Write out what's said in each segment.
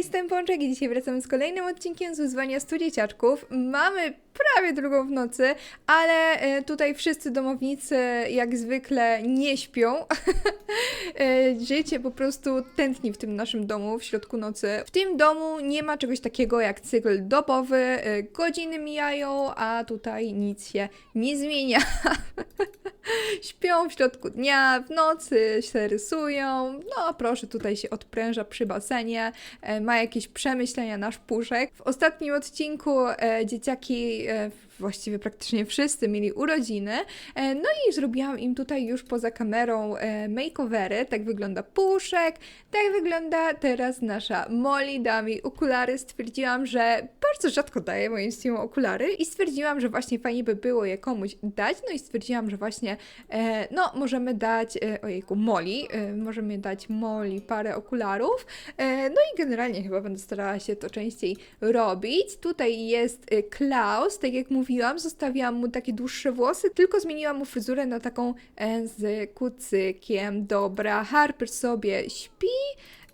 jestem Pączek i dzisiaj wracamy z kolejnym odcinkiem z wyzwania 100 dzieciaczków. Mamy prawie drugą w nocy, ale e, tutaj wszyscy domownicy jak zwykle nie śpią. E, Życie po prostu tętni w tym naszym domu w środku nocy. W tym domu nie ma czegoś takiego jak cykl dobowy, e, godziny mijają, a tutaj nic się nie zmienia. Śpią w środku dnia, w nocy się rysują. No proszę, tutaj się odpręża przy basenie, ma jakieś przemyślenia nasz puszek. W ostatnim odcinku e, dzieciaki, e, właściwie praktycznie wszyscy mieli urodziny, e, no i zrobiłam im tutaj już poza kamerą e, makeovery. Tak wygląda puszek, tak wygląda teraz nasza Molly, da mi okulary. Stwierdziłam, że bardzo rzadko daję moim streamom okulary i stwierdziłam, że właśnie fajnie by było je komuś dać, no i stwierdziłam, że właśnie e, no możemy dać, ojejku, Molly, możemy dać Molly parę okularów, no i generalnie chyba będę starała się to częściej robić. Tutaj jest Klaus, tak jak mówiłam, zostawiłam mu takie dłuższe włosy, tylko zmieniłam mu fryzurę na taką e, z kucykiem. Dobra, Harper sobie śpi,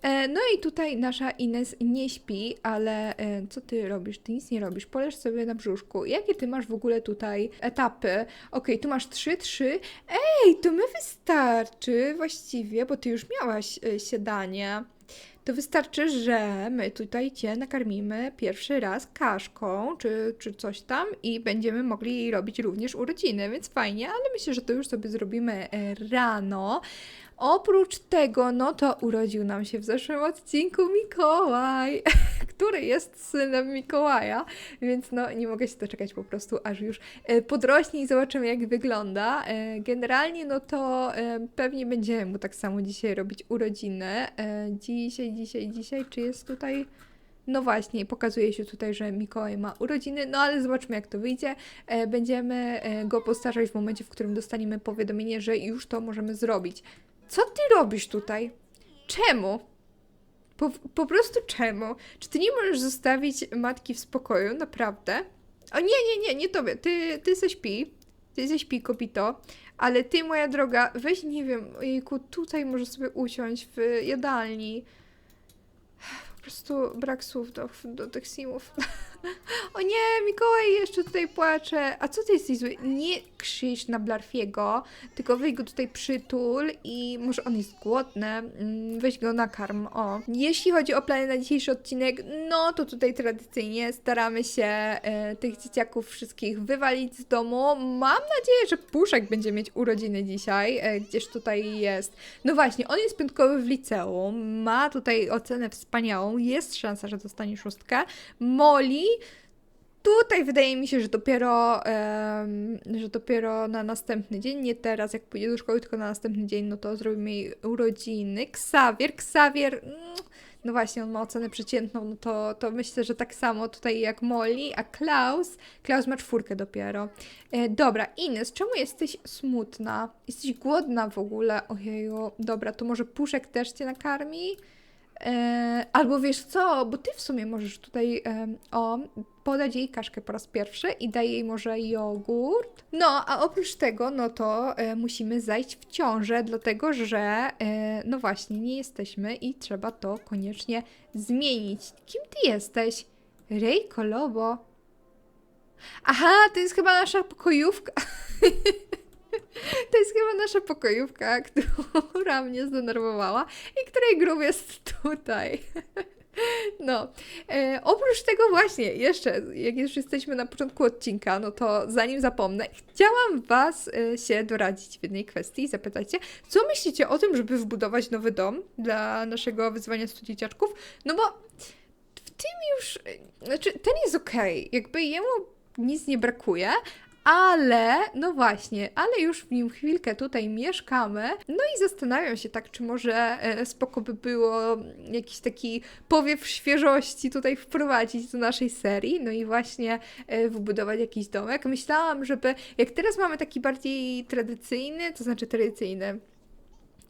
E, No i tutaj nasza Ines nie śpi, ale e, co ty robisz? Ty nic nie robisz. Poleż sobie na brzuszku. Jakie ty masz w ogóle tutaj etapy? Okej, tu masz trzy, trzy. Ej, to my wystarczy właściwie, bo ty już miałaś siadanie. To wystarczy, że my tutaj cię nakarmimy pierwszy raz kaszką, czy, czy coś tam i będziemy mogli robić również urodziny, więc fajnie, ale myślę, że to już sobie zrobimy e, rano. Oprócz tego, no to urodził nam się w zeszłym odcinku Mikołaj, który jest synem Mikołaja, więc no nie mogę się doczekać po prostu, aż już e, podrośnie i zobaczymy jak wygląda. E, Generalnie no to e, pewnie będziemy mu tak samo dzisiaj robić urodziny. Dzisiaj, dzisiaj, dzisiaj, czy jest tutaj... No właśnie, pokazuje się tutaj, że Mikołaj ma urodziny, no ale zobaczmy jak to wyjdzie. Będziemy go postarzać w momencie, w którym dostaniemy powiadomienie, że już to możemy zrobić. Co ty robisz tutaj? Czemu? Po, po prostu czemu? Czy ty nie możesz zostawić matki w spokoju? Naprawdę? O nie, nie, nie, nie tobie. Ty, ty se śpi. Ty se śpi, kopito. Ale ty, moja droga, weź, nie wiem, ojejku, tutaj możesz sobie usiąść w jadalni. Po prostu brak słów do, do tych simów. O nie, Mikołaj jeszcze tutaj płacze. A co ty jesteś zły? Nie krzycz na Blarfiego, tylko weź go tutaj przytul i może on jest głodny, mm, weź go nakarm, o. Jeśli chodzi o plany na dzisiejszy odcinek, no to tutaj tradycyjnie staramy się e, tych dzieciaków wszystkich wywalić z domu. Mam nadzieję, że Puszek będzie mieć urodziny dzisiaj, e, gdzież tutaj jest. No właśnie, on jest piątkowy w liceum, ma tutaj ocenę wspaniałą, jest szansa, że dostanie szóstkę. Molly Tutaj wydaje mi się, że dopiero, em, że dopiero na następny dzień, nie teraz, jak pójdzie do szkoły, tylko na następny dzień, no to zrobimy jej urodziny. Ksawier, Ksawier, mm, no właśnie, on ma ocenę przeciętną, no to, to myślę, że tak samo tutaj jak Molly, a Klaus, Klaus ma czwórkę dopiero. E, dobra, Ines, czemu jesteś smutna? Jesteś głodna w ogóle? Ojeju, dobra, to może Puszek też cię nakarmi? E, albo wiesz co, bo ty w sumie możesz tutaj em, o podać jej kaszkę po raz pierwszy i daj jej może jogurt. No, a oprócz tego, no to e, musimy zajść w ciążę, dlatego że e, no właśnie nie jesteśmy i trzeba to koniecznie zmienić. Kim ty jesteś? Rej Kolobo. Aha, to jest chyba nasza pokojówka. To jest chyba nasza pokojówka, która mnie zdenerwowała i której grób jest tutaj. No, e, oprócz tego właśnie, jeszcze, jak już jesteśmy na początku odcinka, no to zanim zapomnę, chciałam Was e, się doradzić w jednej kwestii i zapytać się, co myślicie o tym, żeby wbudować nowy dom dla naszego wyzwania 100 dzieciaczków? No bo w tym już, e, znaczy ten jest okej, jakby jemu nic nie brakuje, ale, no właśnie, ale już w nim chwilkę tutaj mieszkamy. No i zastanawiam się tak, czy może e, spoko by było jakiś taki powiew świeżości tutaj wprowadzić do naszej serii. No i właśnie e, wbudować jakiś domek. Myślałam, żeby, jak teraz mamy taki bardziej tradycyjny, to znaczy tradycyjny,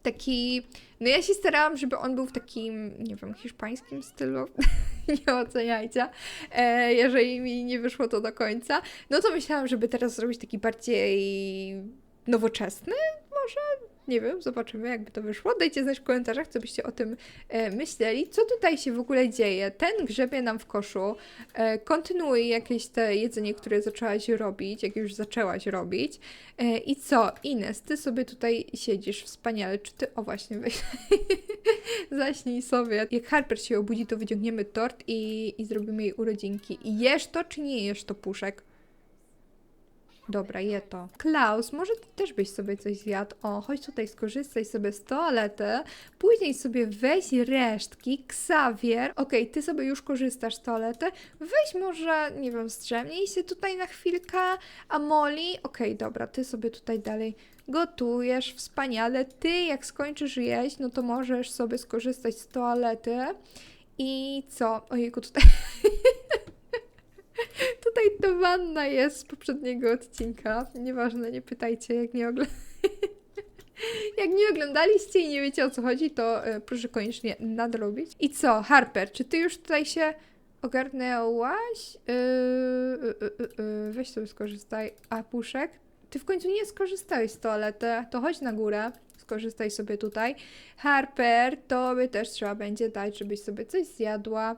taki. No ja się starałam, żeby on był w takim, nie wiem, hiszpańskim stylu. nie oceniajcie, e, jeżeli mi nie wyszło to do końca. No to myślałam, żeby teraz zrobić taki bardziej nowoczesny, może. Nie wiem, zobaczymy, jakby to wyszło. Dajcie znać w komentarzach, co byście o tym e, myśleli. Co tutaj się w ogóle dzieje? Ten grzebie nam w koszu, e, kontynuuje jakieś te jedzenie, które zaczęłaś robić, jak już zaczęłaś robić. E, I co? Ines, ty sobie tutaj siedzisz wspaniale. Czy ty... O właśnie, weź... Zaśnij sobie. Jak Harper się obudzi, to wyciągniemy tort i, i zrobimy jej urodzinki. I jesz to, czy nie jesz to, Puszek? Dobra, je to. Klaus, może ty też byś sobie coś zjadł? O, chodź tutaj, skorzystaj sobie z toalety. Później sobie weź resztki. Xavier, okej, ty sobie już korzystasz z toalety. Weź może, nie wiem, strzemnij się tutaj na chwilkę. A Molly, okej, dobra, ty sobie tutaj dalej gotujesz, wspaniale. Ty, jak skończysz jeść, no to możesz sobie skorzystać z toalety. I co? Ojejku, tutaj... Tutaj to wanna jest z poprzedniego odcinka. Nieważne, nie pytajcie, jak nie oglądaliście. Jak nie oglądaliście i nie wiecie o co chodzi, to e, proszę koniecznie nadrobić. I co, Harper, czy ty już tutaj się ogarnęłaś? Yy, yy, yy, yy, weź sobie skorzystaj. A Puszek? Ty w końcu nie skorzystałeś z toalety, to chodź na górę. Skorzystaj sobie tutaj. Harper, tobie też trzeba będzie dać, żebyś sobie coś zjadła.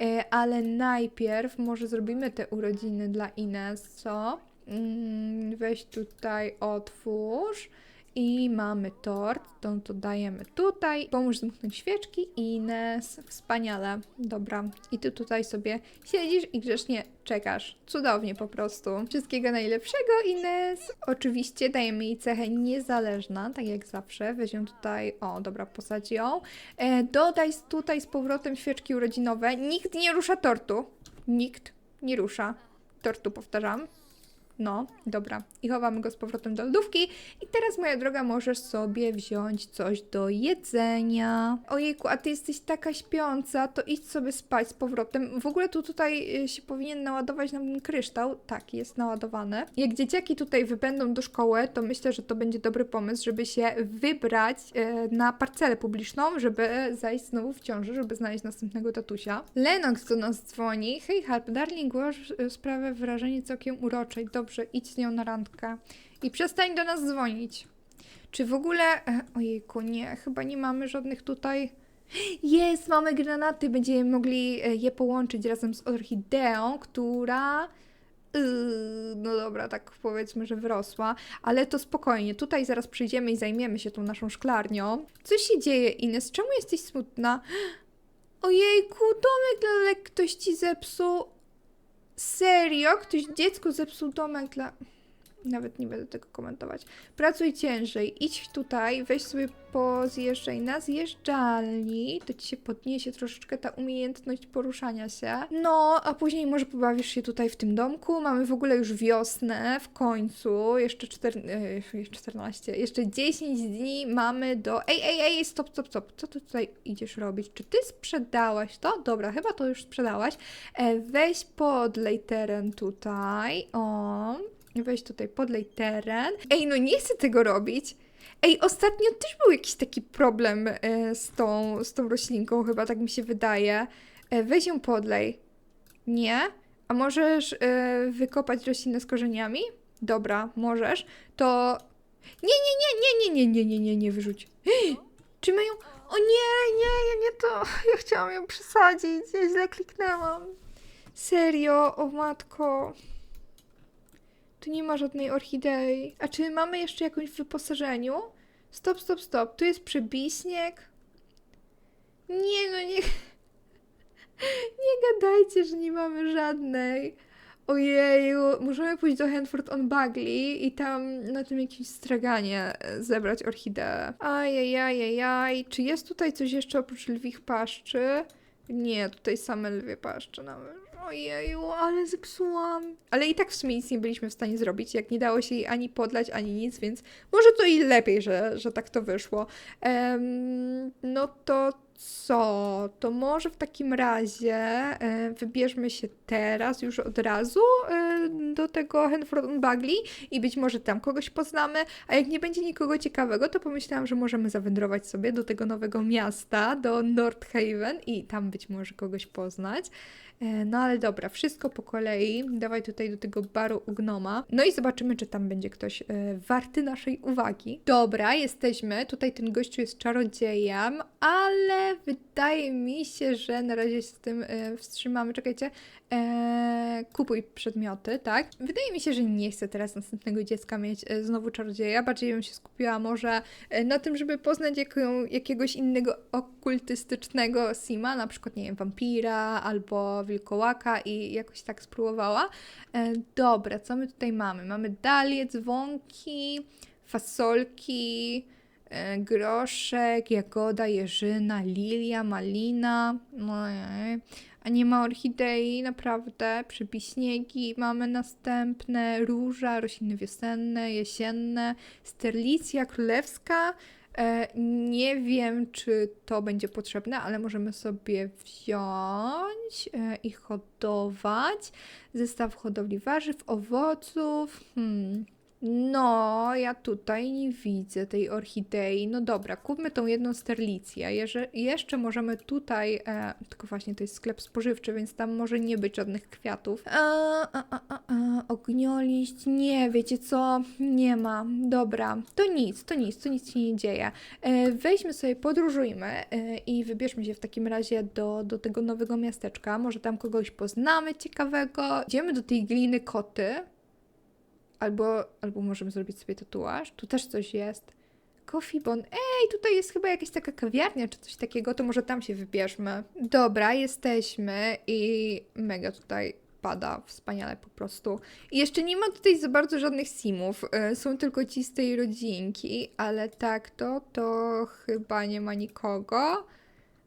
E, ale najpierw może zrobimy te urodziny dla Ines, co? Mm, weź tutaj, otwórz. I mamy tort, to, to dajemy tutaj. Pomóż zmknąć świeczki. Ines, wspaniale. Dobra. I ty tutaj sobie siedzisz i grzecznie czekasz. Cudownie po prostu. Wszystkiego najlepszego, Ines. Oczywiście dajemy jej cechę niezależna, tak jak zawsze. Weź ją tutaj, o dobra, posadź ją. E, dodaj tutaj z powrotem świeczki urodzinowe. Nikt nie rusza tortu. Nikt nie rusza tortu, powtarzam. No, dobra. I chowamy go z powrotem do lodówki. I teraz, moja droga, możesz sobie wziąć coś do jedzenia. Ojejku, a ty jesteś taka śpiąca, to idź sobie spać z powrotem. W ogóle tu tutaj y, się powinien naładować nam kryształ. Tak, jest naładowany. Jak dzieciaki tutaj wybędą do szkoły, to myślę, że to będzie dobry pomysł, żeby się wybrać y, na parcelę publiczną, żeby zajść znowu w ciąży, żeby znaleźć następnego tatusia. Lennox do nas dzwoni. Hej, Harp, darling, masz y, sprawę wrażenie całkiem uroczej. Dobrze, idź z nią na randkę. I przestań do nas dzwonić. Czy w ogóle... e, Ojejku, nie, chyba nie mamy żadnych tutaj... Jest, mamy granaty, będziemy mogli e, je połączyć razem z orchideą, która... Yy, no dobra, tak powiedzmy, że wyrosła, ale to spokojnie. Tutaj zaraz przyjdziemy i zajmiemy się tą naszą szklarnią. Co się dzieje, Ines? Czemu jesteś smutna? Ojejku, domek dla ktoś zepsuł. Serio? Ktoś dziecku zepsuł domek dla... Nawet nie będę tego komentować. Pracuj ciężej. Idź tutaj, weź sobie pozjeżdżaj na zjeżdżalni. To ci się podniesie troszeczkę ta umiejętność poruszania się. No, a później może pobawisz się tutaj w tym domku. Mamy w ogóle już wiosnę w końcu. Jeszcze, czter... e, 14. Jeszcze 10 dni mamy do... Ej, ej, ej, stop, stop, stop. Co ty tutaj idziesz robić? Czy ty sprzedałaś to? Dobra, chyba to już sprzedałaś. E, weź podlej teren tutaj. O, weź tutaj podlej teren. Ej, no nie chcę tego robić. Ej, ostatnio też był jakiś taki problem e, z, tą, z tą roślinką, chyba tak mi się wydaje. E, weź ją podlej. Nie? A możesz e, wykopać roślinę z korzeniami? Dobra, możesz. To. Nie, nie, nie, nie, nie, nie, nie, nie, nie, nie wyrzuć. Czy my ją. O nie, nie, ja nie to. Ja chciałam ją przesadzić. Ja źle kliknęłam. Serio, o matko. Tu nie ma żadnej orchidei. A czy mamy jeszcze jakąś w wyposażeniu? Stop, stop, stop. Tu jest przybiśnieg. Nie, no nie. Nie gadajcie, że nie mamy żadnej. Ojeju, możemy pójść do Hanford on Bagley i tam na tym jakimś straganie e, zebrać orchideę. Ajajajajaj, czy jest tutaj coś jeszcze oprócz lwich paszczy? Nie, tutaj same lwie paszcze nawet. Ojeju, ale zepsułam. Ale i tak w sumie nic nie byliśmy w stanie zrobić, jak nie dało się jej ani podlać, ani nic, więc może to i lepiej, że, że tak to wyszło. Em, no to co? To może w takim razie e, wybierzmy się teraz, już od razu e, do tego Henford Bagley i być może tam kogoś poznamy, a jak nie będzie nikogo ciekawego, to pomyślałam, że możemy zawędrować sobie do tego nowego miasta, do Nordhaven i tam być może kogoś poznać. E, No ale dobra, wszystko po kolei. Dawaj tutaj do tego baru u gnoma. No i zobaczymy, czy tam będzie ktoś e, warty naszej uwagi. Dobra, jesteśmy. Tutaj ten gościu jest czarodziejem, ale wydaje mi się, że na razie się z tym e, wstrzymamy. Czekajcie. E, kupuj przedmioty, tak? Wydaje mi się, że nie chcę teraz następnego dziecka mieć e, znowu czarodzieja. Bardziej bym się skupiła może e, na tym, żeby poznać jaką, jakiegoś innego okultystycznego sima, na przykład, nie wiem, wampira albo wilkołaka i jakoś tak spróbowała. E, dobra, co my tutaj mamy? Mamy dalie, dzwonki, fasolki, groszek, jagoda, jeżyna, lilia, malina. No, e, a nie ma orchidei, naprawdę. Przepiśniegi mamy następne, róża, rośliny wiosenne, jesienne, sterlicja królewska. E, nie wiem, czy to będzie potrzebne, ale możemy sobie wziąć e, i hodować. Zestaw hodowli warzyw, owoców. Hmm. No, ja tutaj nie widzę tej orchidei. No dobra, kupmy tą jedną sterlicję. Jeszcze możemy tutaj, e, tylko właśnie to jest sklep spożywczy, więc tam może nie być żadnych kwiatów. A, ognioliść, nie, wiecie co? Nie ma. Dobra, to nic, to nic, to nic się nie dzieje. E, weźmy sobie, podróżujmy e, i wybierzmy się w takim razie do, do tego nowego miasteczka. Może tam kogoś poznamy ciekawego. Idziemy do tej gliny koty. Albo, albo możemy zrobić sobie tatuaż. Tu też coś jest. Coffee Bon. Ej, tutaj jest chyba jakaś taka kawiarnia czy coś takiego, to może tam się wybierzmy. Dobra, jesteśmy i mega tutaj pada wspaniale po prostu. I jeszcze nie ma tutaj za bardzo żadnych simów. y, Są tylko ci z tej rodzinki, ale tak to, to chyba nie ma nikogo.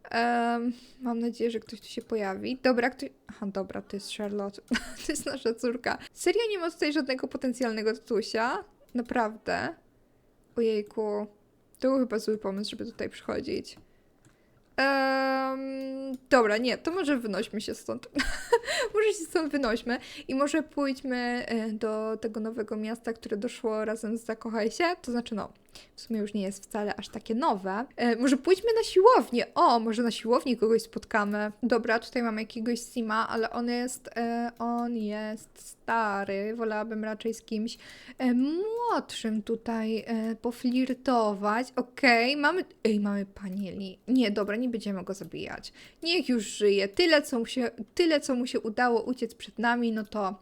Em, mam nadzieję, że ktoś tu się pojawi. Dobra, ktoś... Aha, dobra, to jest Charlotte. to jest nasza córka. Serio nie ma tutaj żadnego potencjalnego tatusia? Naprawdę? Ojejku. To był chyba zły pomysł, żeby tutaj przychodzić. Em, dobra, nie, to może wynośmy się stąd. może się stąd wynośmy i może pójdźmy e, do tego nowego miasta, które doszło razem z Zakochaj się. To znaczy, no, w sumie już nie jest wcale aż takie nowe. E, może pójdźmy na siłownię. O, może na siłowni kogoś spotkamy. Dobra, tutaj mamy jakiegoś Sima, ale on jest, e, on jest stary. Wolałabym raczej z kimś e, młodszym tutaj e, poflirtować. Okej, mamy, ej, mamy panieli. Nie, dobra, nie będziemy go zabijać. Niech już żyje. Tyle, co mu się, tyle, co mu się udało uciec przed nami, no to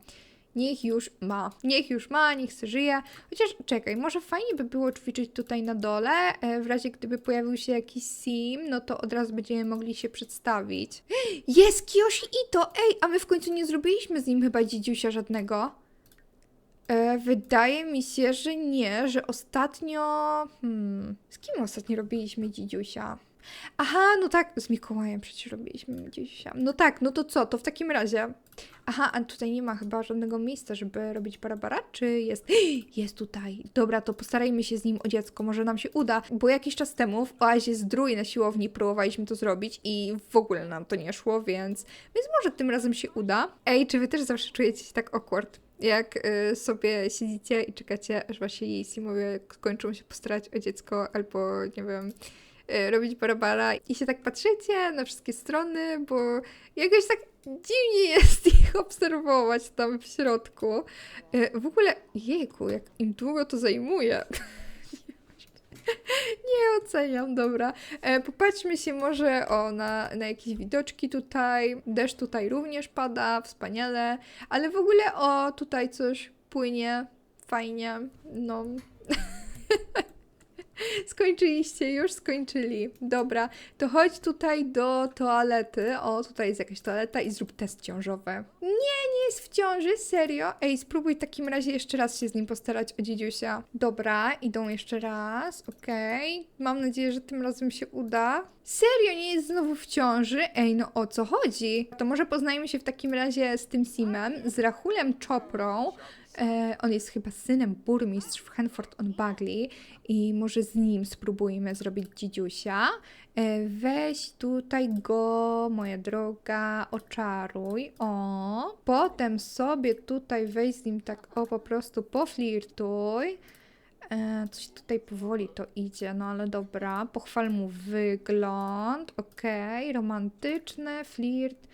niech już ma. Niech już ma, niech se żyje. Chociaż czekaj, może fajnie by było ćwiczyć tutaj na dole. E, w razie gdyby pojawił się jakiś sim, no to od razu będziemy mogli się przedstawić. Jest Kiyoshi Ito! Ej, a my w końcu nie zrobiliśmy z nim chyba dziedziusia żadnego. E, wydaje mi się, że nie, że ostatnio. Hmm, z kim ostatnio robiliśmy dzidziusia? Aha, no tak, z Mikołajem przecież robiliśmy dzidziusia. No tak, no to co, to w takim razie. Aha, a tutaj nie ma chyba żadnego miejsca, żeby robić barabara, czy jest? Jest tutaj. Dobra, to postarajmy się z nim o dziecko, może nam się uda, bo jakiś czas temu w oazie zdrój na siłowni próbowaliśmy to zrobić i w ogóle nam to nie szło, więc, więc może tym razem się uda. Ej, czy wy też zawsze czujecie się tak awkward? Jak y, sobie siedzicie i czekacie, aż wasi simowie skończą się postarać o dziecko, albo nie wiem, robić barabara i się tak patrzycie na wszystkie strony, bo jakoś tak dziwnie jest ich obserwować tam w środku. Y, w ogóle, jejku, jak im długo to zajmuje. Nie oceniam, dobra. E, popatrzmy się może o, na, na jakieś widoczki tutaj. Deszcz tutaj również pada, wspaniale. Ale w ogóle o, tutaj coś płynie, fajnie. No. Skończyliście, już skończyli. Dobra, to chodź tutaj do toalety. O, tutaj jest jakaś toaleta i zrób test ciążowy. Nie, nie jest w ciąży, serio. Ej, spróbuj w takim razie jeszcze raz się z nim postarać o dziedziusia. Dobra, idą jeszcze raz, okej. Mam nadzieję, że tym razem się uda. Serio, nie jest znowu w ciąży? Ej, no o co chodzi? To może poznajmy się w takim razie z tym Simem, z Rahulem Choprą. E, on jest chyba synem burmistrz w Henford on Bagley i może z nim spróbujmy zrobić dzidziusia. E, Weź tutaj go, moja droga, oczaruj. O, potem sobie tutaj weź z nim tak o po prostu poflirtuj. E, coś tutaj powoli to idzie, no ale dobra. Pochwal mu wygląd. Okej, romantyczny flirt.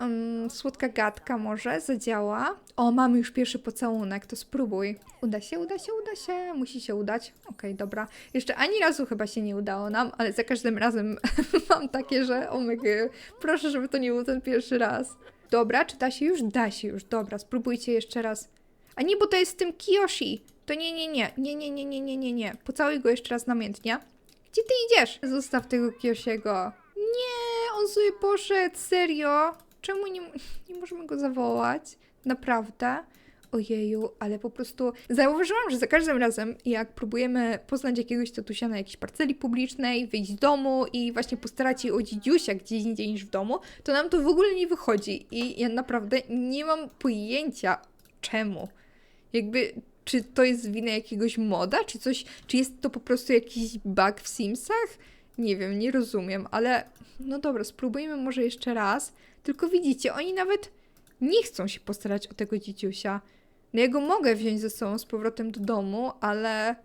Um, słodka gadka może zadziała. O, mamy już pierwszy pocałunek, to spróbuj. Uda się, uda się, uda się. Musi się udać. Okej, dobra. Jeszcze ani razu chyba się nie udało nam, ale za każdym razem mam takie, że omega, proszę, żeby to nie był ten pierwszy raz. Dobra, czy da się już? Da się już. Dobra, spróbujcie jeszcze raz. A nie, bo to jest z tym Kiyoshi. To nie, nie, nie, nie, nie, nie, nie, nie, nie, nie. Pocałuj go jeszcze raz namiętnie. Gdzie ty idziesz? Zostaw tego Kiyoshiego. Nie, on sobie poszedł, serio. Czemu nie, nie możemy go zawołać? Naprawdę? Ojeju, ale po prostu zauważyłam, że za każdym razem, jak próbujemy poznać jakiegoś tatusia na jakiejś parceli publicznej, wyjść z domu i właśnie postarać się o dzidziusia gdzieś indziej niż w domu, to nam to w ogóle nie wychodzi. I ja naprawdę nie mam pojęcia czemu. Jakby, czy to jest wina jakiegoś moda, czy coś, czy jest to po prostu jakiś bug w Simsach? Nie wiem, nie rozumiem, ale no dobra, spróbujmy może jeszcze raz. Tylko widzicie, oni nawet nie chcą się postarać o tego dzieciusia. No ja go mogę wziąć ze sobą z powrotem do domu, ale...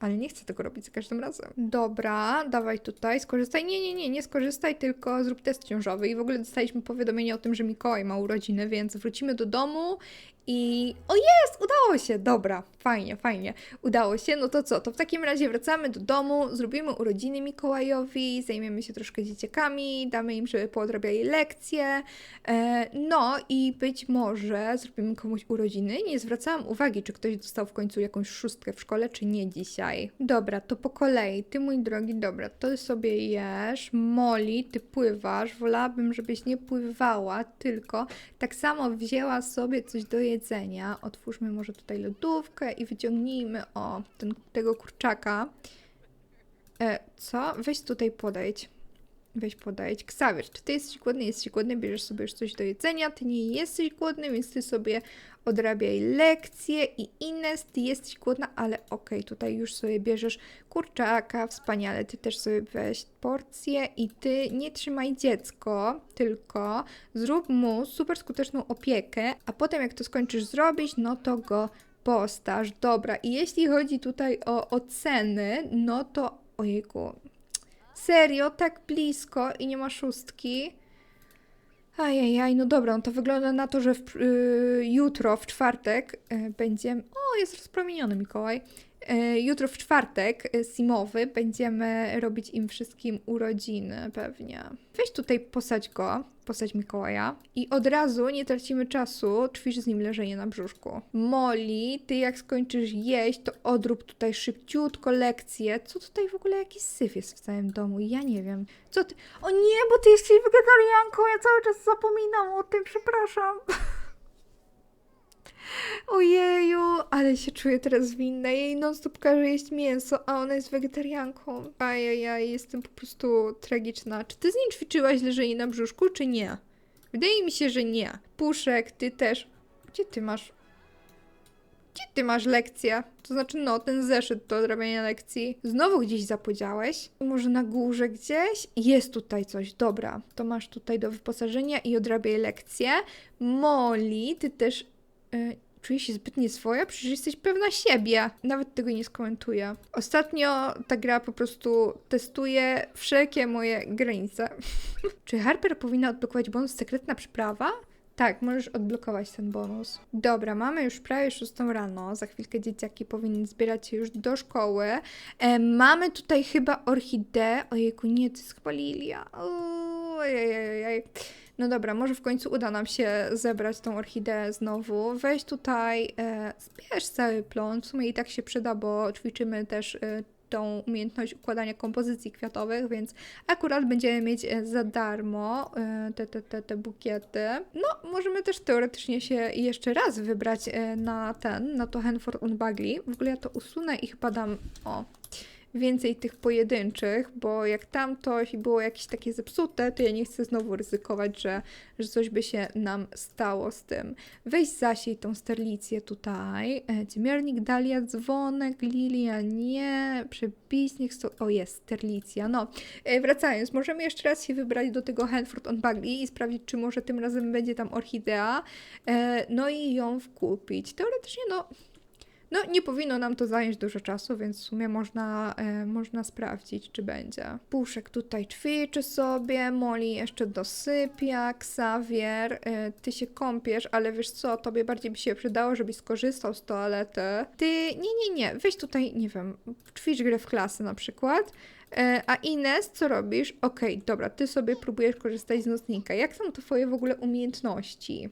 Ale nie chcę tego robić za każdym razem. Dobra, dawaj tutaj, skorzystaj. Nie, nie, nie, nie skorzystaj, tylko zrób test ciążowy. I w ogóle dostaliśmy powiadomienie o tym, że Mikołaj ma urodziny, więc wrócimy do domu i... O jest! Udało się! Dobra, fajnie, fajnie. Udało się. No to co? To w takim razie wracamy do domu, zrobimy urodziny Mikołajowi, zajmiemy się troszkę dzieciakami, damy im, żeby poodrabiali lekcje. E, no i być może zrobimy komuś urodziny. Nie zwracałam uwagi, czy ktoś dostał w końcu jakąś szóstkę w szkole, czy nie dzisiaj. Dobra, to po kolei. Ty, mój drogi, dobra, to sobie jesz. Molly, ty pływasz. Wolałabym, żebyś nie pływała, tylko tak samo wzięła sobie coś do jedzenia. Otwórzmy może tutaj lodówkę i wyciągnijmy o ten, tego kurczaka. E, co? Weź tutaj podejdź. Weź podejdź. Ksawir, czy ty jesteś głodny? Jesteś głodny, bierzesz sobie już coś do jedzenia. Ty nie jesteś głodny, więc ty sobie odrabiaj lekcje. I Ines, ty jesteś głodna, ale okej, tutaj już sobie bierzesz kurczaka, wspaniale. Ty też sobie weź porcję i ty nie trzymaj dziecko, tylko zrób mu super skuteczną opiekę, a potem jak to skończysz zrobić, no to go postaż. Dobra, i jeśli chodzi tutaj o oceny, no to ojejku, Serio, tak blisko i nie ma szóstki. Ajajaj, no dobra, no to wygląda na to, że w, y, jutro, w czwartek, y, będziemy... O, jest rozpromieniony Mikołaj. Y, jutro w czwartek, y, Simowy, będziemy robić im wszystkim urodziny pewnie. Weź tutaj posadź go, posadź Mikołaja i od razu, nie tracimy czasu, ćwicz z nim leżenie na brzuszku. Molly, ty jak skończysz jeść, to odrób tutaj szybciutko lekcję. Co tutaj w ogóle jakiś syf jest w całym domu? Ja nie wiem. Co ty... O nie, bo ty jesteś wegetarianką, ja cały czas zapominam o tym, przepraszam. Ojeju, ale się czuję teraz winna. Jej non-stop każe jeść mięso, a ona jest wegetarianką. Ajajaj, jestem po prostu tragiczna. Czy ty z nim ćwiczyłaś leżenie na brzuszku, czy nie? Wydaje mi się, że nie. Puszek, ty też. Gdzie ty masz... Gdzie ty masz lekcję? To znaczy, no, ten zeszyt do odrabiania lekcji. Znowu gdzieś zapodziałeś? Może na górze gdzieś? Jest tutaj coś, dobra. To masz tutaj do wyposażenia i odrabiaj lekcję. Molly, ty też y, czujesz się zbyt nieswoja? Przecież jesteś pewna siebie. Nawet tego nie skomentuję. Ostatnio ta gra po prostu testuje wszelkie moje granice. Czy Harper powinna odblokować bonus sekretna przyprawa? Tak, możesz odblokować ten bonus. Dobra, mamy już prawie 6 rano. Za chwilkę dzieciaki powinny zbierać się już do szkoły. E, mamy tutaj chyba orchideę. Ojejku, nie, to jest chyba lilia. Ojej. No dobra, może w końcu uda nam się zebrać tą orchideę znowu. Weź tutaj, e, zbierz cały plon. W sumie i tak się przyda, bo ćwiczymy też e, tą umiejętność układania kompozycji kwiatowych, więc akurat będziemy mieć e, za darmo e, te, te, te, te bukiety. No, możemy też teoretycznie się jeszcze raz wybrać e, na ten, na to Henford on Bagley. W ogóle ja to usunę i chyba dam, o, więcej tych pojedynczych, bo jak tamto było jakieś takie zepsute, to ja nie chcę znowu ryzykować, że, że coś by się nam stało z tym. Weź zasiej tą sterlicję tutaj. E, Ciemiernik, dalia, dzwonek, lilia, nie, przepisnik, sto... o jest, sterlicja. No, e, wracając, możemy jeszcze raz się wybrać do tego Hanford on Bagley i sprawdzić, czy może tym razem będzie tam orchidea, e, no i ją wkupić. Teoretycznie, no, no, nie powinno nam to zająć dużo czasu, więc w sumie można, e, można sprawdzić, czy będzie. Puszek tutaj ćwiczy sobie, Molly jeszcze dosypia, Xavier, e, ty się kąpiesz, ale wiesz co, tobie bardziej by się przydało, żebyś skorzystał z toalety. Ty, nie, nie, nie, weź tutaj, nie wiem, ćwicz grę w klasy na przykład. E, a Ines, co robisz? Okej, dobra, ty sobie próbujesz korzystać z nocnika. Jak są twoje w ogóle umiejętności?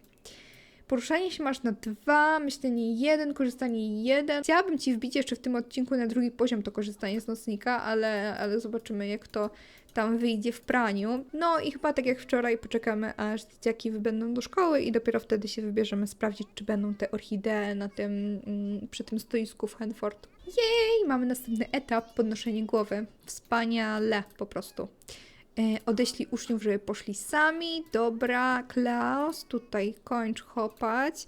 Poruszanie się masz na dwa, myślenie jeden, korzystanie jeden. Chciałabym Ci wbić jeszcze w tym odcinku na drugi poziom to korzystanie z nocnika, ale, ale zobaczymy jak to tam wyjdzie w praniu. No i chyba tak jak wczoraj poczekamy aż dzieciaki wybędą do szkoły i dopiero wtedy się wybierzemy sprawdzić, czy będą te orchidee na tym, mm, przy tym stoisku w Henford. Jej, mamy następny etap, podnoszenie głowy. Wspaniale po prostu. E, odeślij uczniów, żeby poszli sami. Dobra, Klaus, tutaj kończ chopać.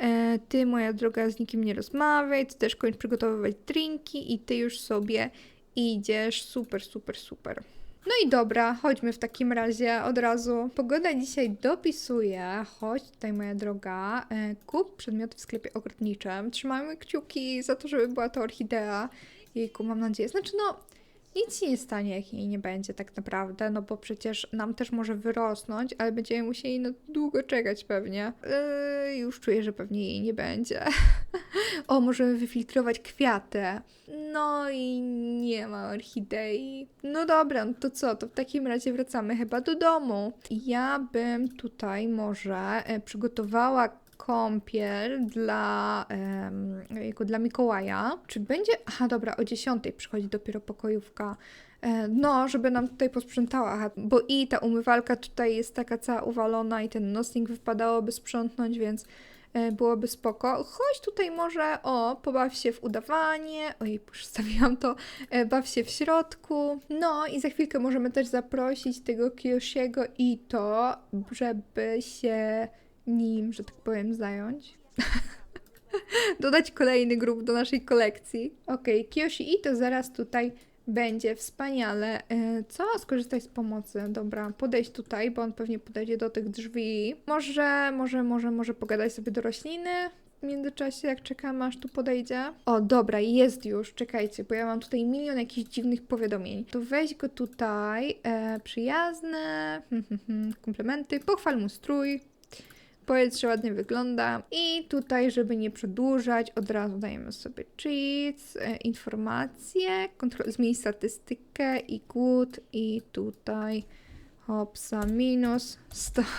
E, ty, moja droga, z nikim nie rozmawiaj. Ty też kończ przygotowywać drinki i ty już sobie idziesz. Super, super, super. No i dobra, chodźmy w takim razie od razu. Pogoda dzisiaj dopisuje. Chodź tutaj, moja droga. E, kup przedmioty w sklepie ogrodniczym. Trzymajmy kciuki za to, żeby była to orchidea. Jejku, mam nadzieję. Znaczy, no, nic się nie stanie, jak jej nie będzie tak naprawdę, no bo przecież nam też może wyrosnąć, ale będziemy musieli na długo czekać pewnie. Yy, już czuję, że pewnie jej nie będzie. o, możemy wyfiltrować kwiaty. No i nie ma orchidei. No dobra, no to co? To w takim razie wracamy chyba do domu. Ja bym tutaj może e, przygotowała kąpiel dla, jejku, dla Mikołaja. Czy będzie. Aha, dobra, o 10 przychodzi dopiero pokojówka. E, No, żeby nam tutaj posprzątała, bo i ta umywalka tutaj jest taka cała uwalona i ten nocnik wypadałoby sprzątnąć, więc e, byłoby spoko. Chodź tutaj może, o, pobaw się w udawanie, ojej, postawiłam to, e, baw się w środku. No i za chwilkę możemy też zaprosić tego Kiyoshiego i to, żeby się nim, że tak powiem, zająć. Dodać kolejny grup do naszej kolekcji. Okay, Kiyoshi i to zaraz tutaj będzie wspaniale. E, Co? Skorzystać z pomocy. Dobra, podejść tutaj, bo on pewnie podejdzie do tych drzwi. Może, może, może, może pogadać sobie do rośliny w międzyczasie, jak czekamy, aż tu podejdzie. O, dobra, jest już. Czekajcie, bo ja mam tutaj milion jakichś dziwnych powiadomień. To weź go tutaj. E, przyjazne, komplementy, pochwal mu strój. Powiedz, że ładnie wygląda. I tutaj, żeby nie przedłużać, od razu dajemy sobie cheats, e, informacje, zmień statystykę i good i tutaj hopsa minus 100.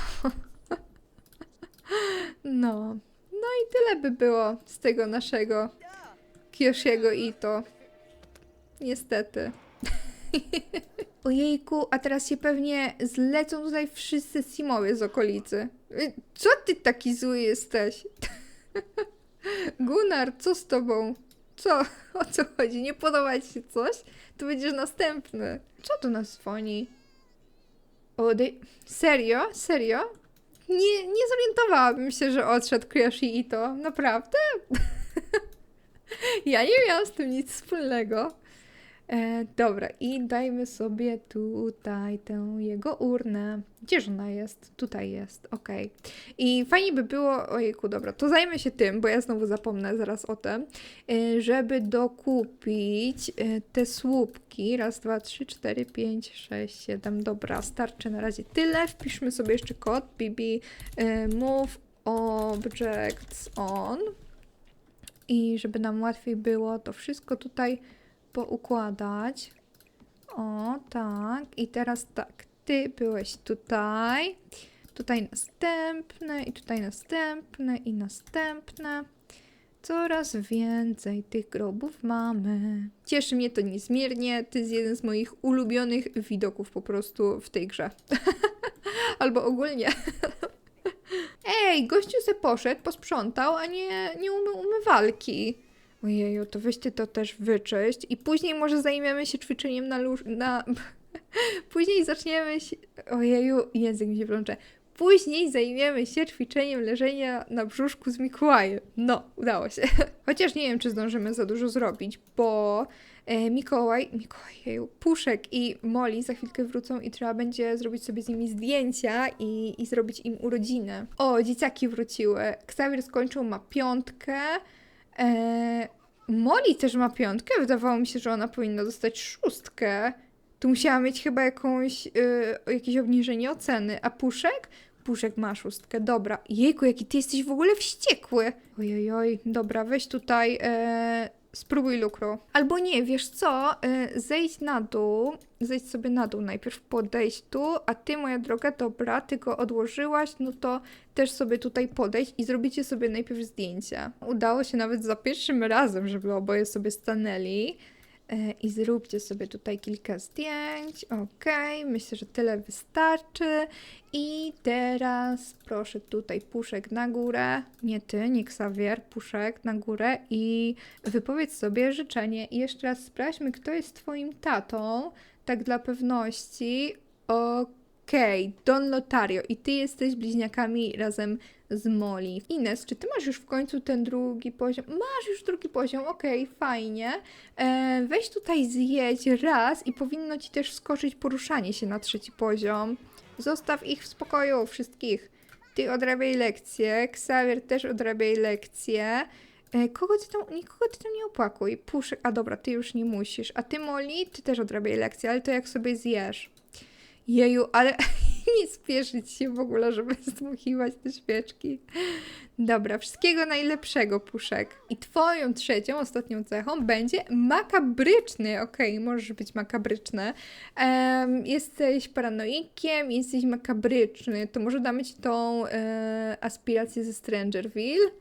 No. No i tyle by było z tego naszego Kiyoshiego i to. Niestety. Ojejku, a teraz się pewnie zlecą tutaj wszyscy Simowie z okolicy. Y, Co ty taki zły jesteś? Gunnar, co z tobą? Co? O co chodzi? Nie podoba ci się coś? To będziesz następny. Co tu nas dzwoni? Odej... Serio? Serio? Nie, nie zorientowałabym się, że odszedł Kyoshi i to. Naprawdę? ja nie miałam z tym nic wspólnego. E, dobra, i dajmy sobie tutaj tę jego urnę. Gdzież ona jest? Tutaj jest, ok. I fajnie by było, ojejku, dobra, to zajmę się tym, bo ja znowu zapomnę zaraz o tym, e, żeby dokupić e, te słupki. Raz, dwa, trzy, cztery, pięć, sześć, siedem. Dobra, starczy na razie tyle. Wpiszmy sobie jeszcze kod BB e, move objects on. I żeby nam łatwiej było to wszystko tutaj poukładać. O, tak. I teraz tak, ty byłeś tutaj, tutaj następne, i tutaj następne, i następne. Coraz więcej tych grobów mamy. Cieszy mnie to niezmiernie. To jest jeden z moich ulubionych widoków po prostu w tej grze. Albo ogólnie. Ej, gościu se poszedł, posprzątał, a nie, nie umył umywalki. Ojeju, to weźcie to też wyczyść i później może zajmiemy się ćwiczeniem na lóż... na... później zaczniemy się... Ojeju, język mi się plącze. Później zajmiemy się ćwiczeniem leżenia na brzuszku z Mikołajem. No, udało się. Chociaż nie wiem, czy zdążymy za dużo zrobić, bo e, Mikołaj, Mikołaj, jeju, Puszek i Molly za chwilkę wrócą i trzeba będzie zrobić sobie z nimi zdjęcia i, i zrobić im urodziny. O, dzieciaki wróciły. Xavier skończył, ma piątkę. E, Molly też ma piątkę. Wydawało mi się, że ona powinna dostać szóstkę. Tu musiała mieć chyba jakąś, y, jakieś obniżenie oceny. A Puszek? Puszek ma szóstkę. Dobra. Jejku, jaki ty jesteś w ogóle wściekły. Ojojoj. Dobra, weź tutaj... E, spróbuj lukru. Albo nie, wiesz co? E, zejdź na dół. Zejdź sobie na dół najpierw, podejść tu, a ty, moja droga, dobra, ty go odłożyłaś, no to też sobie tutaj podejść i zrobicie sobie najpierw zdjęcie. Udało się nawet za pierwszym razem, żeby oboje sobie stanęli. E, I zróbcie sobie tutaj kilka zdjęć. Ok, myślę, że tyle wystarczy. I teraz proszę tutaj puszek na górę. Nie ty, nie Xavier, puszek na górę i wypowiedz sobie życzenie. I jeszcze raz sprawdźmy, kto jest twoim tatą. Tak dla pewności. Okej, Don Lotario. I ty jesteś bliźniakami razem z Molly. Ines, czy ty masz już w końcu ten drugi poziom? Masz już drugi poziom, okej, fajnie. E, weź tutaj zjedź raz i powinno ci też skoczyć poruszanie się na trzeci poziom. Zostaw ich w spokoju, wszystkich. Ty odrabiaj lekcje, Xavier też odrabiaj lekcje. E, kogo ty tam, nikogo ty tam nie opłakuj. Puszek, a dobra, ty już nie musisz. A ty, Molly, ty też odrabiaj lekcje, ale to jak sobie zjesz. Jeju, ale nie spieszyć się w ogóle, żeby zdmuchiwać te świeczki. Dobra, wszystkiego najlepszego, Puszek. I twoją trzecią, ostatnią cechą będzie makabryczny. Okej, możesz być makabryczny. Em, jesteś paranoikiem, jesteś makabryczny. To może damy ci tą e, aspirację ze Strangerville?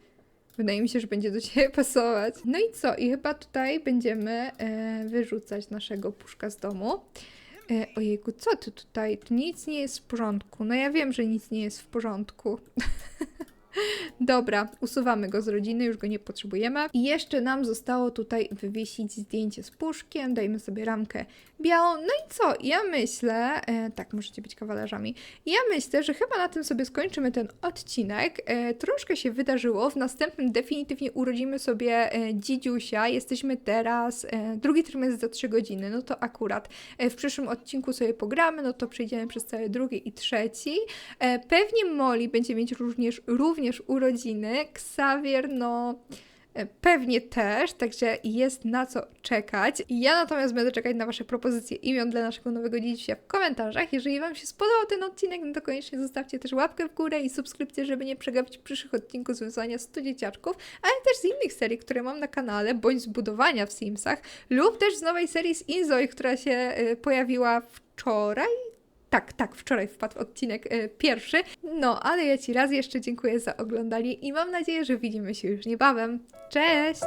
Wydaje mi się, że będzie do ciebie pasować. No i co? I chyba tutaj będziemy e, wyrzucać naszego puszka z domu. E, ojejku, co ty tutaj? Tu nic nie jest w porządku. No ja wiem, że nic nie jest w porządku. Dobra, usuwamy go z rodziny, już go nie potrzebujemy. I jeszcze nam zostało tutaj wywiesić zdjęcie z puszkiem, dajmy sobie ramkę białą. No i co? Ja myślę, e, tak, możecie być kawalerzami. Ja myślę, że chyba na tym sobie skończymy ten odcinek. E, troszkę się wydarzyło. W następnym definitywnie urodzimy sobie e, dzidziusia. Jesteśmy teraz, e, drugi trymestr za 3 godziny, no to akurat. E, w przyszłym odcinku sobie pogramy, no to przejdziemy przez cały drugi i trzeci. E, pewnie Molly będzie mieć również, również urodziny. Xavier, no. e, Pewnie też, także jest na co czekać. Ja natomiast będę czekać na Wasze propozycje imion dla naszego nowego dziedzictwa w komentarzach. Jeżeli Wam się spodobał ten odcinek, no to koniecznie zostawcie też łapkę w górę i subskrypcję, żeby nie przegapić przyszłych odcinków z wyzwania 100 dzieciaczków, ale też z innych serii, które mam na kanale, bądź z budowania w Simsach, lub też z nowej serii z Inzoi, która się y, pojawiła wczoraj, tak, tak, wczoraj wpadł odcinek e, pierwszy. No, ale ja Ci raz jeszcze dziękuję za oglądanie i mam nadzieję, że widzimy się już niebawem. Cześć!